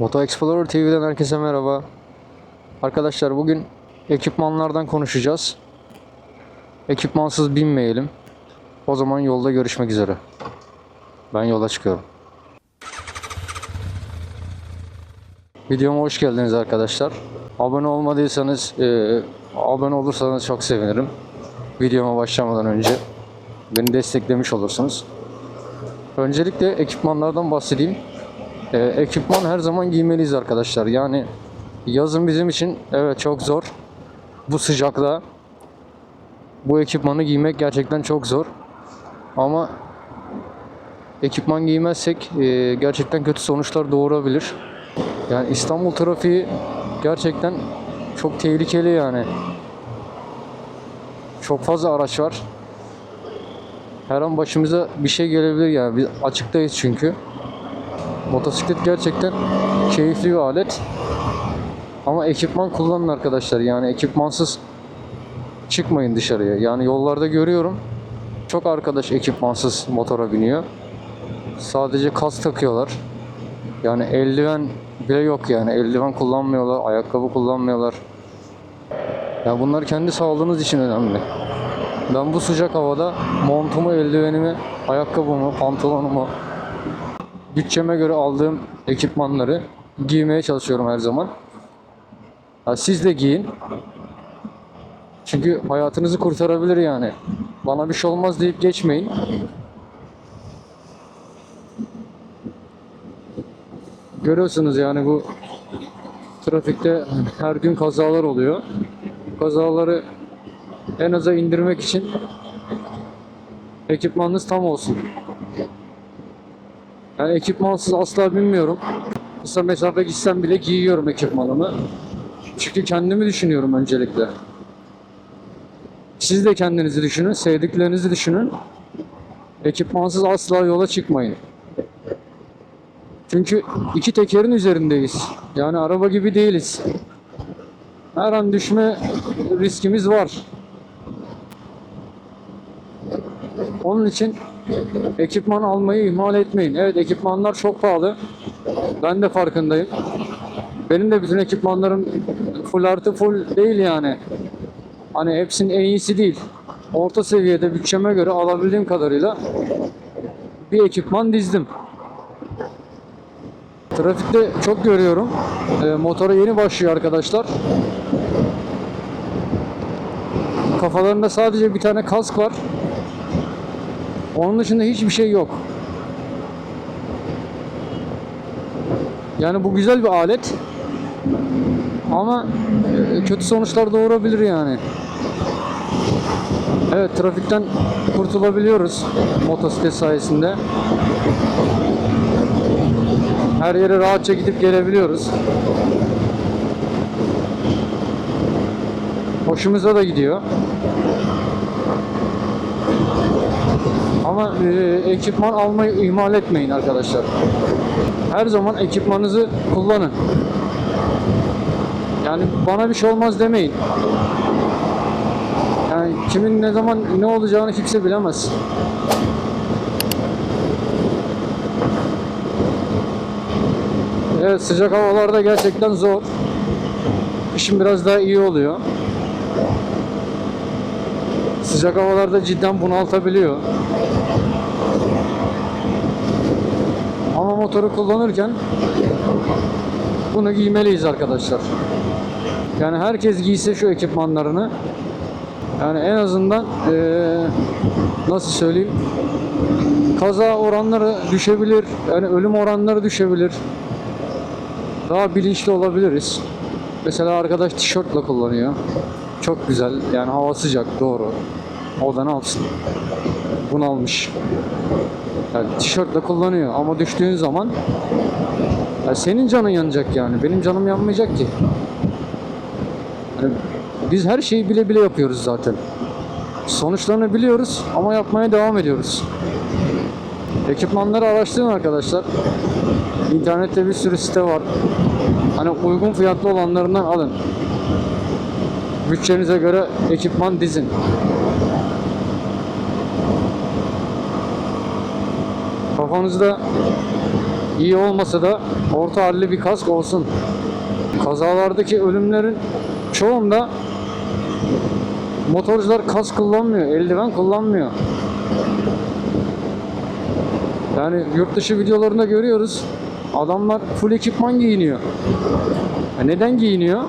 Moto Explorer TV'den herkese merhaba. Arkadaşlar bugün ekipmanlardan konuşacağız. Ekipmansız binmeyelim. O zaman yolda görüşmek üzere. Ben yola çıkıyorum. Videoma hoş geldiniz arkadaşlar. Abone olmadıysanız, e, abone olursanız çok sevinirim. Videoma başlamadan önce beni desteklemiş olursunuz. Öncelikle ekipmanlardan bahsedeyim. Ee, ekipman her zaman giymeliyiz arkadaşlar. Yani yazın bizim için evet çok zor. Bu sıcakta bu ekipmanı giymek gerçekten çok zor. Ama ekipman giymezsek e, gerçekten kötü sonuçlar doğurabilir. Yani İstanbul trafiği gerçekten çok tehlikeli yani. Çok fazla araç var. Her an başımıza bir şey gelebilir yani. Biz açıktayız çünkü. Motosiklet gerçekten keyifli bir alet. Ama ekipman kullanın arkadaşlar. Yani ekipmansız çıkmayın dışarıya. Yani yollarda görüyorum. Çok arkadaş ekipmansız motora biniyor. Sadece kas takıyorlar. Yani eldiven bile yok yani. Eldiven kullanmıyorlar, ayakkabı kullanmıyorlar. Yani bunlar kendi sağlığınız için önemli. Ben bu sıcak havada montumu, eldivenimi, ayakkabımı, pantolonumu, bütçeme göre aldığım ekipmanları giymeye çalışıyorum her zaman. Ya siz de giyin. Çünkü hayatınızı kurtarabilir yani. Bana bir şey olmaz deyip geçmeyin. Görüyorsunuz yani bu trafikte her gün kazalar oluyor. Kazaları en aza indirmek için ekipmanınız tam olsun. Yani ekipmansız asla binmiyorum. Kısa mesafe gitsem bile giyiyorum ekipmanımı. Çünkü kendimi düşünüyorum öncelikle. Siz de kendinizi düşünün, sevdiklerinizi düşünün. Ekipmansız asla yola çıkmayın. Çünkü iki tekerin üzerindeyiz. Yani araba gibi değiliz. Her an düşme riskimiz var. Onun için ekipman almayı ihmal etmeyin. Evet ekipmanlar çok pahalı. Ben de farkındayım. Benim de bütün ekipmanlarım full artı full değil yani. Hani hepsinin en iyisi değil. Orta seviyede bütçeme göre alabildiğim kadarıyla bir ekipman dizdim. Trafikte çok görüyorum. E, motora yeni başlıyor arkadaşlar. Kafalarında sadece bir tane kask var. Onun dışında hiçbir şey yok. Yani bu güzel bir alet. Ama e, kötü sonuçlar doğurabilir yani. Evet trafikten kurtulabiliyoruz motosiklet sayesinde. Her yere rahatça gidip gelebiliyoruz. Hoşumuza da gidiyor. Ama e, ekipman almayı ihmal etmeyin arkadaşlar. Her zaman ekipmanınızı kullanın. Yani bana bir şey olmaz demeyin. Yani kimin ne zaman ne olacağını kimse bilemez. Evet sıcak havalarda gerçekten zor. Kışın biraz daha iyi oluyor. Sıcak havalarda cidden bunaltabiliyor. Ama motoru kullanırken bunu giymeliyiz arkadaşlar. Yani herkes giyse şu ekipmanlarını yani en azından eee, nasıl söyleyeyim kaza oranları düşebilir. Yani ölüm oranları düşebilir. Daha bilinçli olabiliriz. Mesela arkadaş tişörtle kullanıyor. Çok güzel. Yani hava sıcak doğru. O da ne yapsın? Bunalmış. Yani tişörtle kullanıyor ama düştüğün zaman ya senin canın yanacak yani. Benim canım yanmayacak ki. Yani biz her şeyi bile bile yapıyoruz zaten. Sonuçlarını biliyoruz ama yapmaya devam ediyoruz. Ekipmanları araştırın arkadaşlar. İnternette bir sürü site var. Hani uygun fiyatlı olanlarından alın. Bütçenize göre ekipman dizin. Kafanızda iyi olmasa da orta halli bir kask olsun. Kazalardaki ölümlerin çoğunda motorcular kask kullanmıyor, eldiven kullanmıyor. Yani yurt dışı videolarında görüyoruz. Adamlar full ekipman giyiniyor. Ya neden giyiniyor?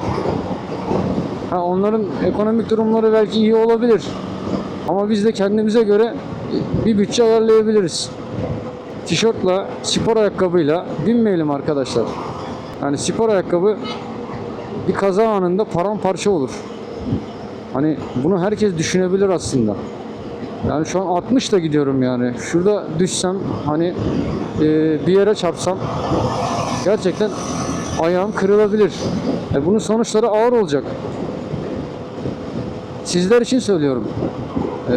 Ha onların ekonomik durumları belki iyi olabilir. Ama biz de kendimize göre bir bütçe ayarlayabiliriz. Tişörtle, spor ayakkabıyla binmeyelim arkadaşlar. Yani spor ayakkabı bir kaza anında paramparça olur. Hani bunu herkes düşünebilir aslında. Yani şu an 60 da gidiyorum yani. Şurada düşsem hani e, bir yere çarpsam gerçekten ayağım kırılabilir. E, bunun sonuçları ağır olacak. Sizler için söylüyorum. E,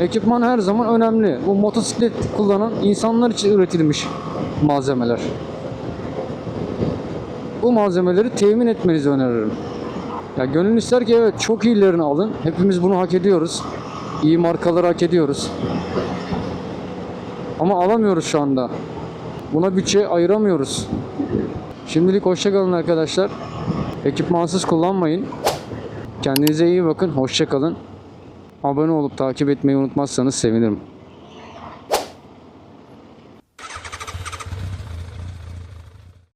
ekipman her zaman önemli. Bu motosiklet kullanan insanlar için üretilmiş malzemeler. Bu malzemeleri temin etmenizi öneririm. Ya gönül ister ki evet çok iyilerini alın. Hepimiz bunu hak ediyoruz. İyi markaları hak ediyoruz. Ama alamıyoruz şu anda. Buna bütçe ayıramıyoruz. Şimdilik hoşça kalın arkadaşlar. Ekipmansız kullanmayın. Kendinize iyi bakın. Hoşça kalın. Abone olup takip etmeyi unutmazsanız sevinirim.